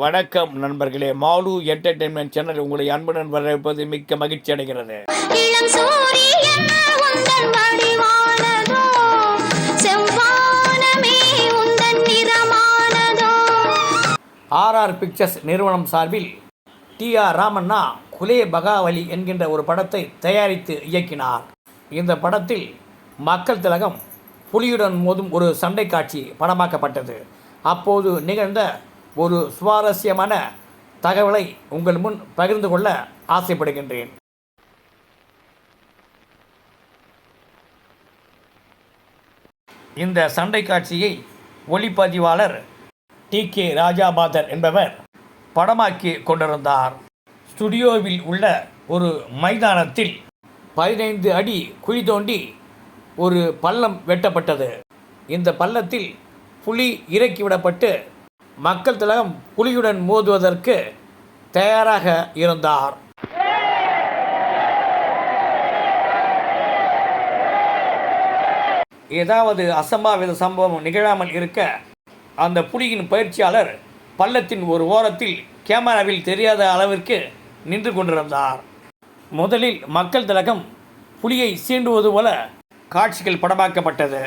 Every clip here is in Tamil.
வணக்கம் நண்பர்களே. மாலு என்டர்டெயின்மெண்ட் சேனல் உங்களை அன்புடன் வரவேற்பது மிக்க மகிழ்ச்சி அடைகிறது. ஆர்ஆர் பிக்சர்ஸ் நிறுவனம் சார்பில் டி ஆர் ராமண்ணா குலே பகாவலி என்கின்ற ஒரு படத்தை தயாரித்து இயக்கினார். இந்த படத்தில் மக்கள் திலகம் புலியுடன் மோதும் ஒரு சண்டை காட்சி படமாக்கப்பட்டது. அப்போது நிகழ்ந்த ஒரு சுவாரஸ்யமான தகவலை உங்கள் முன் பகிர்ந்து கொள்ள ஆசைப்படுகின்றேன். இந்த சண்டை காட்சியை ஒளிப்பதிவாளர் டி. கே. ராஜாபாதர் என்பவர் படமாக்கி கொண்டிருந்தார். ஸ்டுடியோவில் உள்ள ஒரு மைதானத்தில் பதினைந்து அடி குழி தோண்டி ஒரு பள்ளம் வெட்டப்பட்டது. இந்த பள்ளத்தில் புலி இறக்கிவிடப்பட்டு மக்கள் திலகம் புலியுடன் மோதுவதற்கு தயாராக இருந்தார். ஏதாவது அசம்பாவித சம்பவம் நிகழாமல் இருக்க அந்த புலியின் பயிற்சியாளர் பள்ளத்தின் ஒரு ஓரத்தில் கேமராவில் தெரியாத அளவிற்கு நின்று கொண்டிருந்தார். முதலில் மக்கள் திலகம் புலியை சீண்டுவது போல காட்சிகள் படமாக்கப்பட்டது.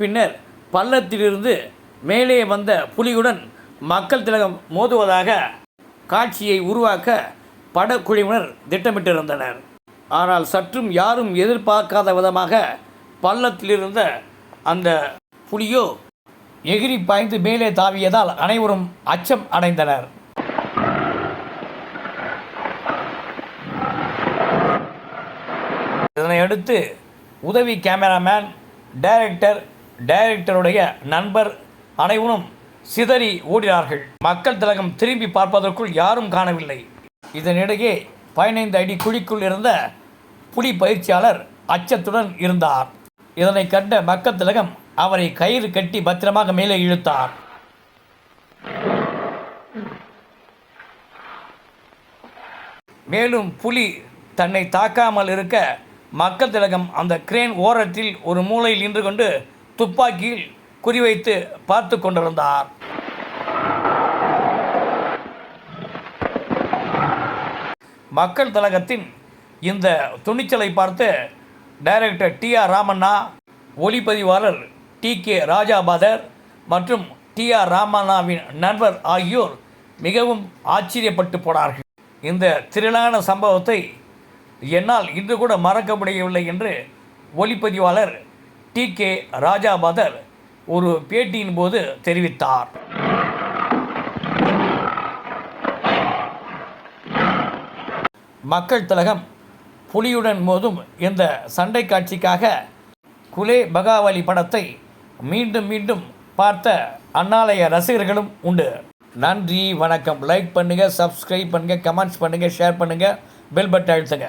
பின்னர் பள்ளத்திலிருந்து மேலே வந்த புலியுடன் மக்கள் திலகம் மோதுவதாக காட்சியை உருவாக்க படக்குழுவினர் திட்டமிட்டிருந்தனர். ஆனால் சற்றும் யாரும் எதிர்பார்க்காத விதமாக பள்ளத்திலிருந்த அந்த புலியோ எகிரி பாய்ந்து மேலே தாவியதால் அனைவரும் அச்சம் அடைந்தனர். இதனையடுத்து உதவி கேமராமேன் டைரக்டர் டைரக்டருடைய நண்பர் அனைவரும் சிதறி ஓடினார்கள். மக்கள் திலகம் திரும்பி பார்ப்பதற்குள் யாரும் காணவில்லை. இதனிடையே பதினைந்து அடி குழிக்குள் இருந்த புலி பயிற்சியாளர் அச்சத்துடன் இருந்தார். இதனை கண்ட மக்கள் திலகம் அவரை கயிறு கட்டி பத்திரமாக மேலே இழுத்தார். மேலும் புலி தன்னை தாக்காமல் இருக்க மக்கள் திலகம் அந்த கிரேன் ஓரத்தில் ஒரு மூலையில் நின்று கொண்டு துப்பாக்கியில் குறிவைத்து பார்த்து கொண்டிருந்தார். மக்கள் தலகத்தின் இந்த துணிச்சலை பார்த்து டைரக்டர் டி ஆர் ராமண்ணா ஒளிப்பதிவாளர் டி கே ராஜாபாதர் மற்றும் டி ஆர் ராமண்ணாவின் நண்பர் ஆகியோர் மிகவும் ஆச்சரியப்பட்டு போனார்கள். இந்த திரளான சம்பவத்தை என்னால் இன்று கூட மறக்க முடியவில்லை என்று ஒளிப்பதிவாளர் டி கே ராஜாபாதர் ஒரு பேட்டியின் போது தெரிவித்தார். மக்கள் திலகம் புலியுடன் மோதும் இந்த சண்டை காட்சிக்காக குலே பகாவலி படத்தை மீண்டும் மீண்டும் பார்த்த அண்ணாலய ரசிகர்களும் உண்டு. நன்றி வணக்கம். லைக் பண்ணுங்கள் சப்ஸ்கிரைப் பண்ணுங்கள் கமெண்ட்ஸ் பண்ணுங்கள் ஷேர் பண்ணுங்கள் பெல் பட்டன் அழுத்துங்க.